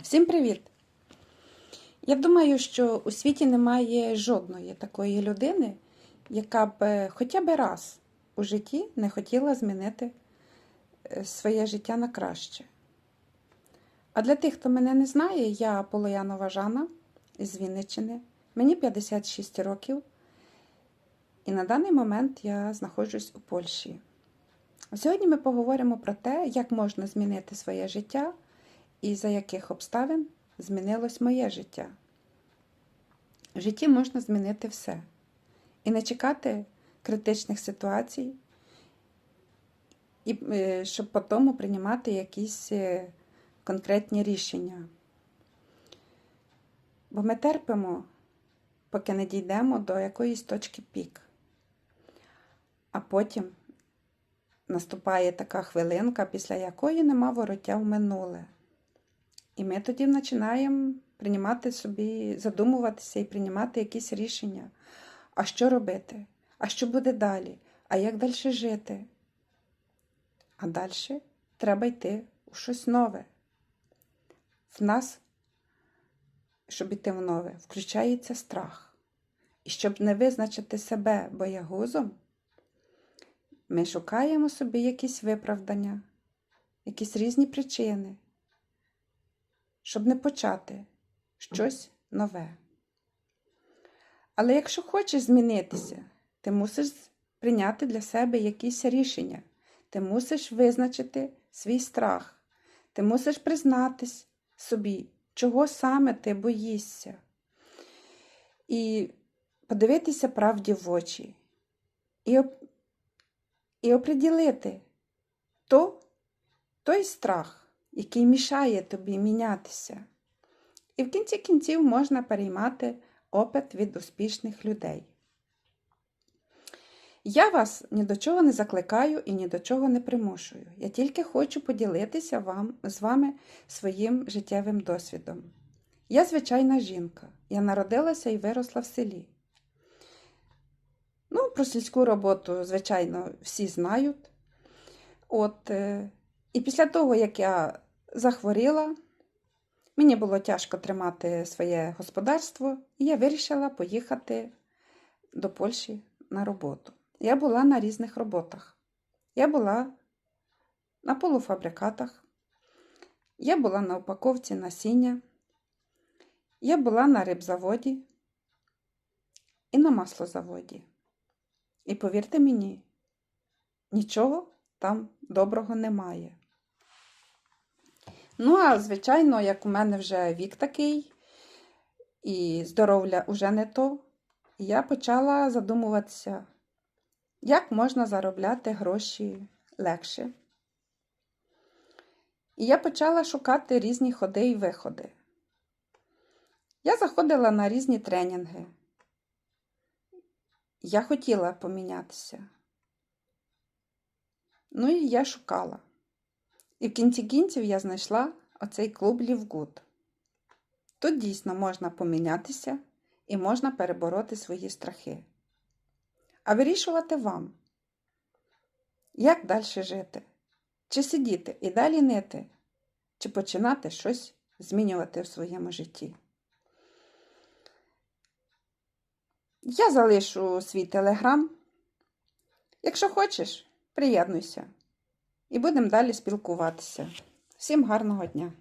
Всім привіт! Я думаю, що у світі немає жодної такої людини, яка б е, хоча б раз у житті не хотіла змінити е, своє життя на краще. А для тих, хто мене не знає, я Полоянова Жана з Вінниччини. Мені 56 років, і на даний момент я знаходжусь у Польщі. Сьогодні ми поговоримо про те, як можна змінити своє життя і за яких обставин змінилось моє життя. В житті можна змінити все. І не чекати критичних ситуацій, і, е, щоб потім приймати якісь е, конкретні рішення. Бо ми терпимо, поки не дійдемо до якоїсь точки пік. А потім наступає така хвилинка, після якої нема вороття в минуле. І ми тоді починаємо приймати собі, задумуватися і приймати якісь рішення. А що робити? А що буде далі? А як далі жити? А далі треба йти у щось нове. В нас, щоб йти в нове, включається страх. І щоб не визначити себе боягузом, ми шукаємо собі якісь виправдання, якісь різні причини щоб не почати щось нове. Але якщо хочеш змінитися, ти мусиш прийняти для себе якісь рішення, ти мусиш визначити свій страх, ти мусиш признатись собі, чого саме ти боїшся, і подивитися правді в очі, і, і оприділити то, той страх який мішає тобі мінятися. І в кінці кінців можна переймати опит від успішних людей. Я вас ні до чого не закликаю і ні до чого не примушую. Я тільки хочу поділитися вам, з вами своїм життєвим досвідом. Я звичайна жінка. Я народилася і виросла в селі. Ну, про сільську роботу, звичайно, всі знають. От, е, і після того, як я захворіла, мені було тяжко тримати своє господарство, і я вирішила поїхати до Польщі на роботу. Я була на різних роботах. Я була на полуфабрикатах, я була на упаковці насіння, я була на рибзаводі і на маслозаводі. І повірте мені, нічого там доброго немає. Ну, а звичайно, як у мене вже вік такий, і здоров'я вже не то, я почала задумуватися, як можна заробляти гроші легше. І я почала шукати різні ходи і виходи. Я заходила на різні тренінги. Я хотіла помінятися. Ну і я шукала. І в кінці кінців я знайшла оцей клуб Лівгуд. Тут дійсно можна помінятися і можна перебороти свої страхи. А вирішувати вам, як далі жити? Чи сидіти і далі нити, чи починати щось змінювати в своєму житті. Я залишу свій телеграм. Якщо хочеш, приєднуйся і будемо далі спілкуватися. Всім гарного дня!